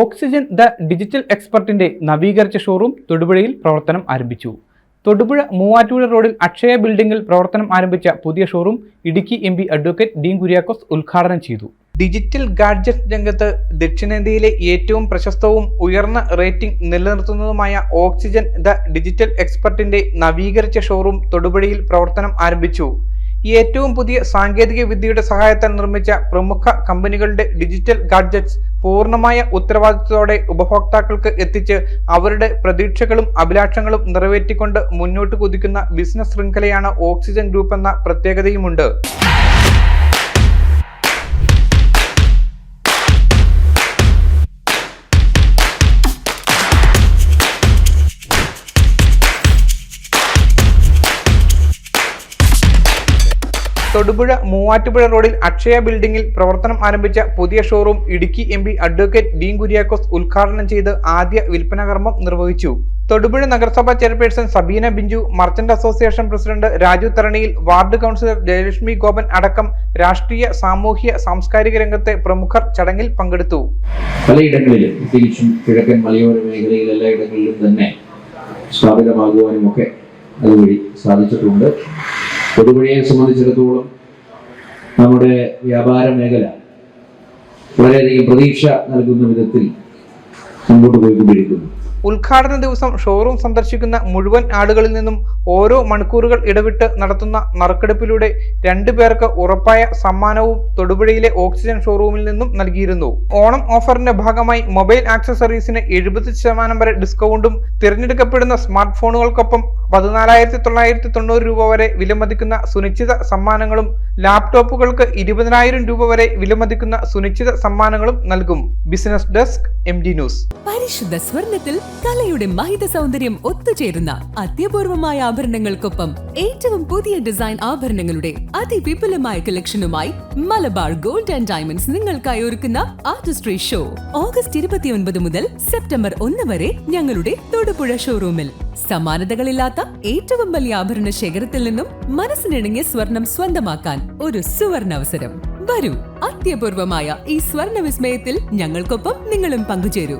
Oxygen the digital എക്സ്പെർട്ടിന്റെ നവീകരിച്ച showroom തൊടുപുഴയിൽ പ്രവർത്തനം ആരംഭിച്ചു. തൊടുപുഴ മൂവാറ്റുപുഴ റോഡിൽ അക്ഷയ ബിൽഡിംഗിൽ പ്രവർത്തനം ആരംഭിച്ച പുതിയ showroom Idukki M advocate Dean Kuriakose ഉദ്ഘാടനം ചെയ്തു. ഡിജിറ്റൽ ഗാഡ്ജറ്റ് രംഗത്ത് ദക്ഷിണേന്ത്യയിലെ ഏറ്റവും പ്രശസ്തവും ഉയർന്ന റേറ്റിംഗ് നിലനിർത്തുന്നതുമായ ഓക്സിജൻ ദ ഡിജിറ്റൽ എക്സ്പെർട്ടിന്റെ നവീകരിച്ച ഷോറൂം തൊടുപുഴയിൽ പ്രവർത്തനം ആരംഭിച്ചു. ഏറ്റവും പുതിയ സാങ്കേതിക വിദ്യയുടെ സഹായത്താൽ നിർമ്മിച്ച പ്രമുഖ കമ്പനികളുടെ ഡിജിറ്റൽ ഗാഡ്ജറ്റ്സ് പൂർണമായ ഉത്തരവാദിത്തത്തോടെ ഉപഭോക്താക്കൾക്ക് എത്തിച്ച് അവരുടെ പ്രതീക്ഷകളും അഭിലാഷങ്ങളും നിറവേറ്റിക്കൊണ്ട് മുന്നോട്ട് കുതിക്കുന്ന ബിസിനസ് ശൃംഖലയാണ് ഓക്സിജൻ ഗ്രൂപ്പ് എന്ന പ്രത്യേകതയുമുണ്ട്. തൊടുപുഴ മൂവാറ്റുപുഴ റോഡിൽ അക്ഷയ ബിൽഡിംഗിൽ പ്രവർത്തനം ആരംഭിച്ച പുതിയ showroom Idukki M advocate Dean Kuriakose ഉദ്ഘാടനം ചെയ്ത് ആദ്യ വിൽപ്പന കർമ്മം നിർവഹിച്ചു. തൊടുപുഴ നഗരസഭാ chairperson Sabeena Binju merchant association president Raju Tharaniyil ward councillor Jayalakshmi Gopan അടക്കം രാഷ്ട്രീയ സാമൂഹ്യ സാംസ്കാരിക രംഗത്തെ പ്രമുഖർ ചടങ്ങിൽ പങ്കെടുത്തു. പലയിടങ്ങളിലും കിഴക്കൻ മലയോര മേഖലയിൽ എല്ലായിടങ്ങളിലും തന്നെ സ്ഥാപിതമാകുവാനും ഒക്കെ അതുവഴി സാധിച്ചിട്ടുണ്ട്. തൊടുപുഴയെ സംബന്ധിച്ചിടത്തോളം നമ്മുടെ വ്യാപാര മേഖല വളരെയധികം പ്രതീക്ഷ നൽകുന്ന വിധത്തിൽ മുമ്പോട്ട് പോയിക്കൊണ്ടിരിക്കുന്നു. ഉദ്ഘാടന ദിവസം ഷോറൂം സന്ദർശിക്കുന്ന മുഴുവൻ ആളുകളിൽ നിന്നും ഓരോ മണിക്കൂറുകൾ ഇടവിട്ട് നടത്തുന്ന നറുക്കെടുപ്പിലൂടെ രണ്ടു പേർക്ക് ഉറപ്പായ സമ്മാനവും തൊടുപുഴയിലെ ഓക്സിജൻ ഷോറൂമിൽ നിന്നും നൽകിയിരുന്നു. ഓണം ഓഫറിന്റെ ഭാഗമായി മൊബൈൽ ആക്സസറീസിന് എഴുപത് ശതമാനം വരെ ഡിസ്കൗണ്ടും തിരഞ്ഞെടുക്കപ്പെടുന്ന സ്മാർട്ട് ഫോണുകൾക്കൊപ്പം പതിനാലായിരത്തി തൊള്ളായിരത്തി തൊണ്ണൂറ് രൂപ വരെ വിലമതിക്കുന്ന സുനിശ്ചിത സമ്മാനങ്ങളും ലാപ്ടോപ്പുകൾക്ക് ഇരുപതിനായിരം രൂപ വരെ വിലമതിക്കുന്ന സുനിശ്ചിത സമ്മാനങ്ങളും നൽകും business desk M D news. പരിശുദ്ധ സ്വർണത്തിൽ കലയുടെ മഹിത സൗന്ദര്യം ഒത്തുചേരുന്ന അത്യപൂർവമായ ആഭരണങ്ങൾക്കൊപ്പം ഏറ്റവും പുതിയ ഡിസൈൻ ആഭരണങ്ങളുടെ അതിവിപുലമായ കളക്ഷനുമായി മലബാർ ഗോൾഡ് ആൻഡ് ഡയമണ്ട്സ് നിങ്ങൾക്കായി ഒരുക്കുന്ന ആർട്ടിസ്ട്രി ഷോ. ഓഗസ്റ്റ് ഇരുപത്തിയൊൻപത് മുതൽ സെപ്റ്റംബർ ഒന്ന് വരെ ഞങ്ങളുടെ തൊടുപുഴ ഷോറൂമിൽ. സമാനതകളില്ലാത്ത ഏറ്റവും വലിയ ആഭരണ ശേഖരത്തിൽ നിന്നും മനസ്സിനിണങ്ങിയ സ്വർണം സ്വന്തമാക്കാൻ ഒരു സുവർണ അവസരം വരൂ അത്യപൂർവമായ ഈ സ്വർണ വിസ്മയത്തിൽ ഞങ്ങൾക്കൊപ്പം നിങ്ങളും പങ്കുചേരൂ.